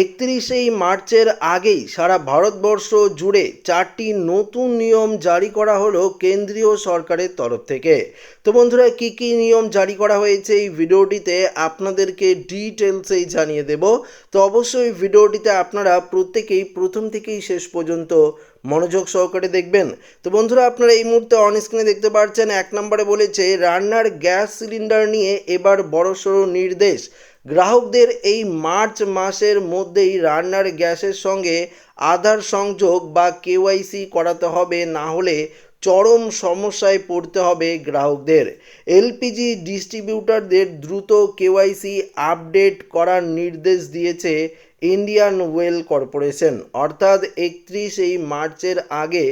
একত্রিশেই মার্চের আগেই সারা ভারতবর্ষ জুড়ে চারটি নতুন নিয়ম জারি করা হলো কেন্দ্রীয় সরকারের তরফ থেকে। তো বন্ধুরা, কী কী নিয়ম জারি করা হয়েছে এই ভিডিওটিতে আপনাদেরকে ডিটেলসেই জানিয়ে দেব। তো অবশ্যই ভিডিওটিতে আপনারা প্রত্যেকেই প্রথম থেকেই শেষ পর্যন্ত মনোযোগ সহকারে দেখবেন। তো বন্ধুরা, আপনারা এই মুহূর্তে অন স্ক্রিনে দেখতে পাচ্ছেন এক নম্বরে বলেছে, রান্নার গ্যাস সিলিন্ডার নিয়ে এবার বড়সড় নির্দেশ। গ্রাহকদের এই মার্চ মাসের মধ্যেই রান্নার গ্যাসের সঙ্গে আধার সংযোগ বা কেওয়াইসি করাতে হবে, না হলে চরম সমস্যায় পড়তে হবে গ্রাহকদের। এলপিজি ডিস্ট্রিবিউটারদের দ্রুত কেওয়াইসি আপডেট করার নির্দেশ দিয়েছে ইন্ডিয়ান ওয়েল কর্পোরেশন অর্থাৎ একত্রিশ মার্চের আগে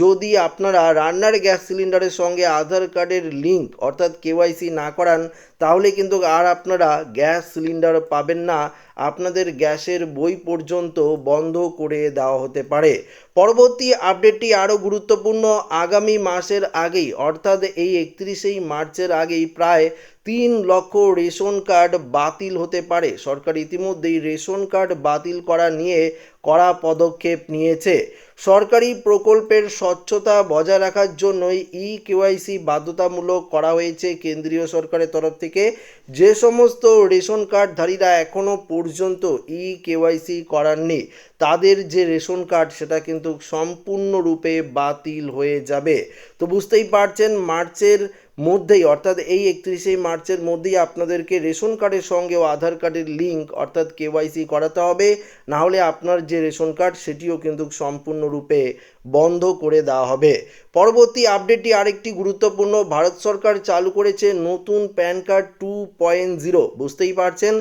যদি আপনারা রান্নার গ্যাস সিলিন্ডারের সঙ্গে আধার কার্ডের লিঙ্ক অর্থাৎ কেওয়াইসি না করান, তাহলে কিন্তু আর আপনারা গ্যাস সিলিন্ডার পাবেন না। আপনাদের গ্যাসের বই পর্যন্ত বন্ধ করে দেওয়া হতে পারে। পরবর্তী আপডেটটি আরও গুরুত্বপূর্ণ। আগামী মাসের আগেই, অর্থাৎ এই একত্রিশেই মার্চের আগেই প্রায় তিন লক্ষ রেশন কার্ড বাতিল হতে পারে। সরকার ইতিমধ্যেই রেশন কার্ড বাতিল করা নিয়ে কড়া পদক্ষেপ নিয়েছে। সরকারি প্রকল্পের স্বচ্ছতা বজায় রাখার জন্যই ই কেওয়াইসি বাধ্যতামূলক করা হয়েছে কেন্দ্রীয় সরকারের তরফ থেকে। যে সমস্ত রেশন কার্ডধারীরা এখনও পর্যন্ত ই কেওয়াইসি করাননি, তাদের যে রেশন কার্ড, সেটা কিন্তু সম্পূর্ণরূপে বাতিল হয়ে যাবে। তো বুঝতেই পারছেন, মার্চের মধ্যেই, অর্থাৎ এই একত্রিশে মার্চের মধ্যেই আপনাদেরকে রেশন কার্ডের সঙ্গে আধার কার্ডের লিঙ্ক, অর্থাৎ কেওয়াইসি করাতে হবে। না হলে আপনার যে রেশন কার্ড, সেটিও কিন্তু সম্পূর্ণরূপে বন্ধ করে দেওয়া হবে। পরবর্তী আপডেটটি আরেকটি গুরুত্বপূর্ণ। ভারত সরকার চালু করেছে নতুন PAN card two point zero. বুঝতেই পারছেন?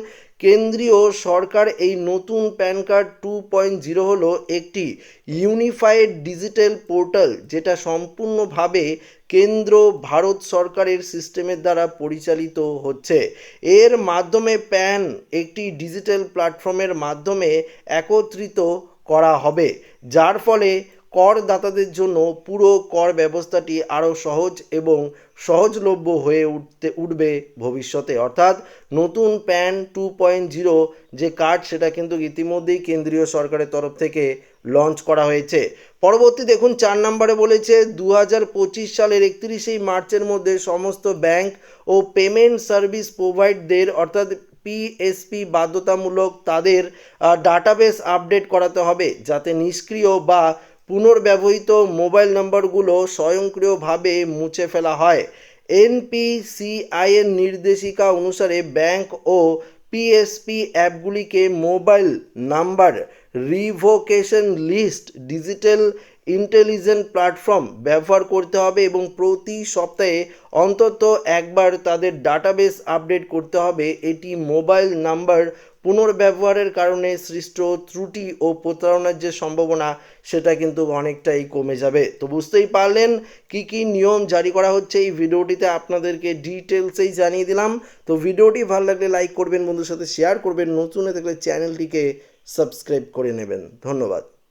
কেন্দ্রীয় সরকার এই নতুন PAN card two point zero হলো একটি ইউনিফাইড ডিজিটাল পোর্টাল যেটা সম্পূর্ণভাবে কেন্দ্র ভারত সরকারের সিস্টেমের দ্বারা পরিচালিত হচ্ছে। এর মাধ্যমে প্যান একটি ডিজিটাল প্ল্যাটফর্মের মাধ্যমে একত্রিত করা হবে, যার ফলে করদাতাদের জন্য পুরো কর ব্যবস্থাটি আরও সহজ এবং সহজলভ্য হয়ে উঠতে, উঠবে ভবিষ্যতে। অর্থাৎ নতুন প্যান টু পয়েন্ট জিরো যে কার্ড, সেটা কিন্তু ইতিমধ্যেই কেন্দ্রীয় সরকারের তরফ থেকে লঞ্চ করা হয়েছে। পরবর্তী দেখুন, চার নম্বরে বলেছে দু হাজার পঁচিশ সালের একত্রিশেই মার্চের মধ্যে সমস্ত ব্যাংক ও পেমেন্ট সার্ভিস প্রোভাইডদের অর্থাৎ পিএসপি বাধ্যতামূলক তাদের ডাটাবেস আপডেট করাতে হবে যাতে নিষ্ক্রিয় বা পুনর্ব্যবহৃত মোবাইল নম্বরগুলো স্বয়ংক্রিয়ভাবে মুছে ফেলা হয়। এনপিসিআইয়ের নির্দেশিকা অনুসারে ব্যাংক ও PSP অ্যাপগুলিকে mobile number revocation list, digital intelligent platform ব্যবহার করতে হবে এবং প্রতি সপ্তাহে অন্তত একবার তাদের ডাটাবেস আপডেট করতে হবে। এটি মোবাইল নাম্বার পুনর্ব্যবহারের কারণে সৃষ্ট ত্রুটি ও প্রতারণার যে সম্ভাবনা, সেটা কিন্তু অনেকটাই কমে যাবে। তো বুঝতেই পারলেন কি কি নিয়ম জারি করা হচ্ছে এই ভিডিওটিতে, আপনাদেরকে ডিটেলসেই জানিয়ে দিলাম। তো ভিডিওটি ভালো লাগলে লাইক করবেন বন্ধুর সাথে শেয়ার করবেন, নতুন থাকলে চ্যানেলটিকে সাবস্ক্রাইব করে নেবেন। ধন্যবাদ।